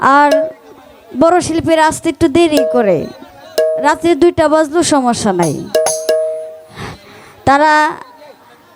আর বড় শিল্পীরা আসতে একটু দেরি করে। রাত্রি দুইটা বাজলেও সমস্যা নাই। তারা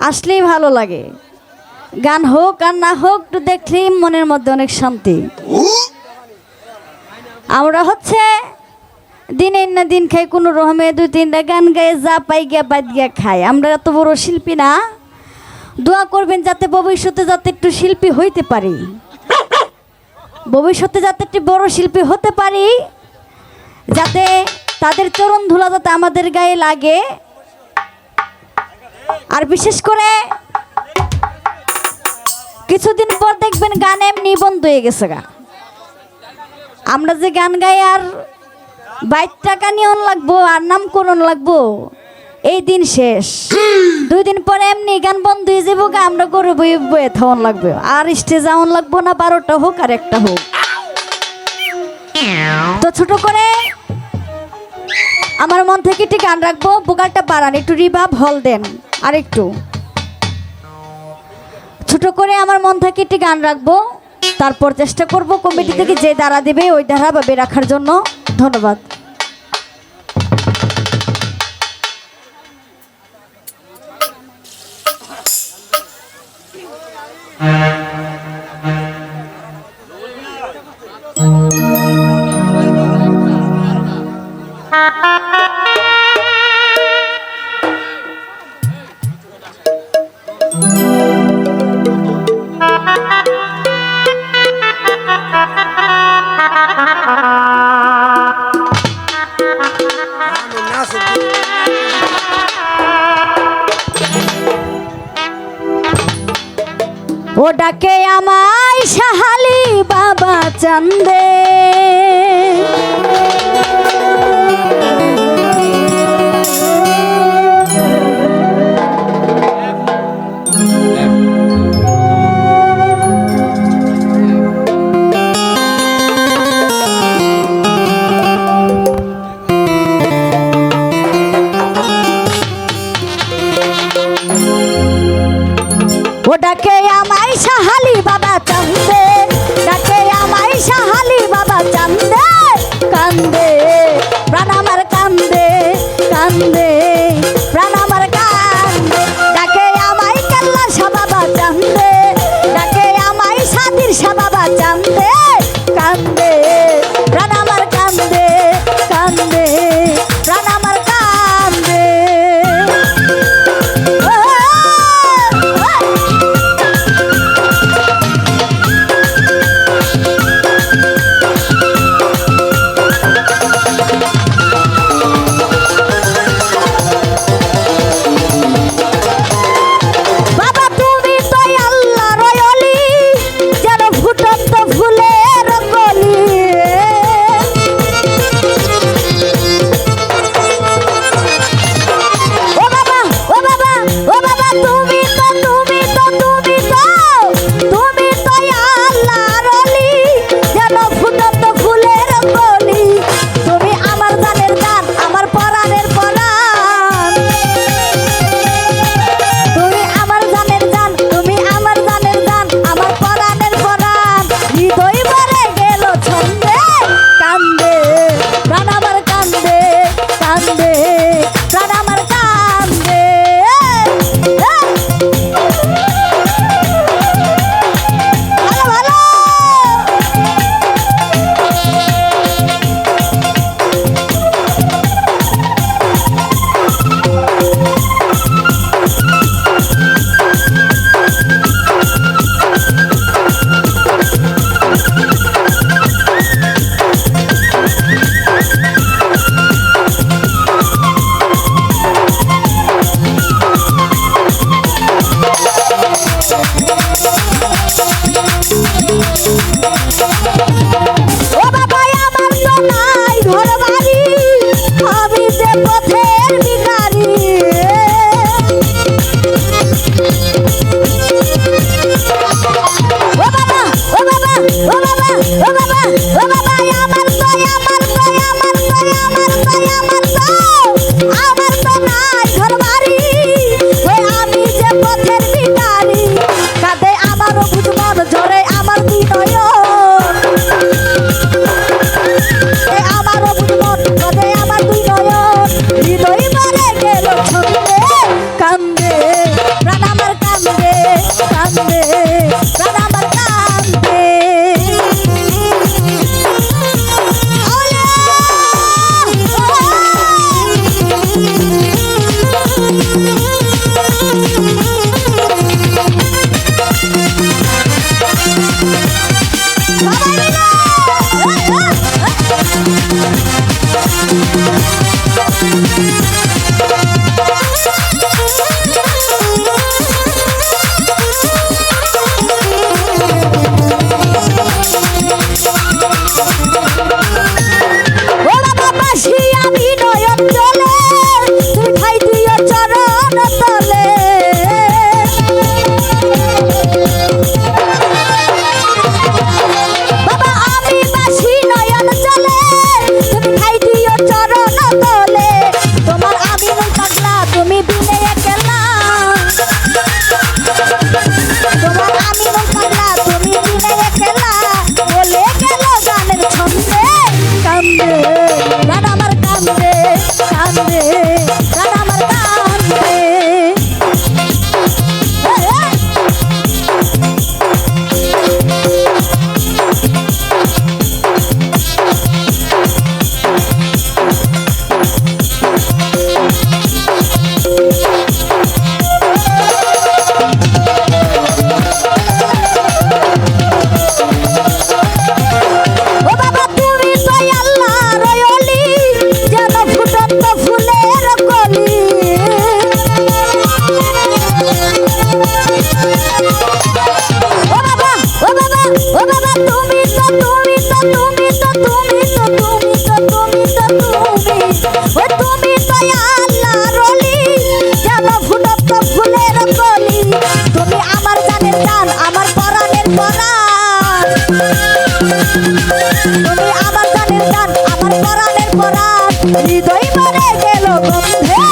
আসলেই ভালো লাগে। গান হোক আর না হোক, একটু দেখলেই মনের মধ্যে অনেক শান্তি। আমরা হচ্ছে দিনের না দিন খাই, কোনো রকমে দুই তিনটা গান গায়ে যা পাই গিয়া বাদ গিয়া খাই। আমরা এত বড় শিল্পী না। দোয়া করবেন যাতে ভবিষ্যতে যাতে একটু শিল্পী হইতে পারি। ভবিষ্যতে যাতে একটি বড় শিল্পী হতে পারি, যাতে তাদের চরণ ধুলা যাতে আমাদের গায়ে লাগে। আর বিশেষ করে কিছুদিন পর দেখবেন গান এমনি বন্ধ হয়ে গেছে গা। আমরা যে গান গাই আর বাইর টাকা নিয়ন লাগবো, আর নামকরণ লাগবো এই দিন শেষ। দুই দিন পরে এমনি গান বন্ধ হয়ে যাব আমরা গরু বয়ে বয়ে লাগবে। আর স্টেজ আউন লাগবো না, বারোটা হোক আর একটা হোক। তো ছোট করে আমার মন থেকে একটি গান রাখব বোকারটা বাড়ান, একটু রিবাব হল দেন, আর একটু। ছোট করে আমার মন থেকে একটি গান রাখব, তারপর চেষ্টা করব কমিটি থেকে যে দ্বারা দেবে, ওই দ্বারা ভাবে রাখার জন্য। ধন্যবাদ। Thank you. ও ডাকে আমায় সাহালি বাবা চান্দে। আমার পরাণের পরাণ হৃদয় মরে গেল বন্ধে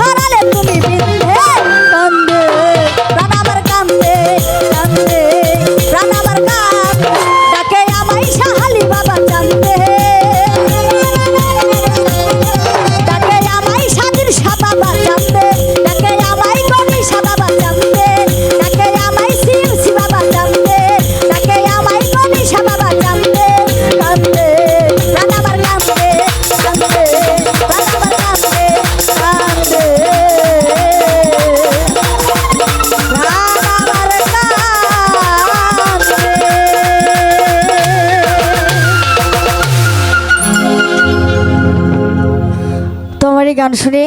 হারালে তুমি গান শুনি।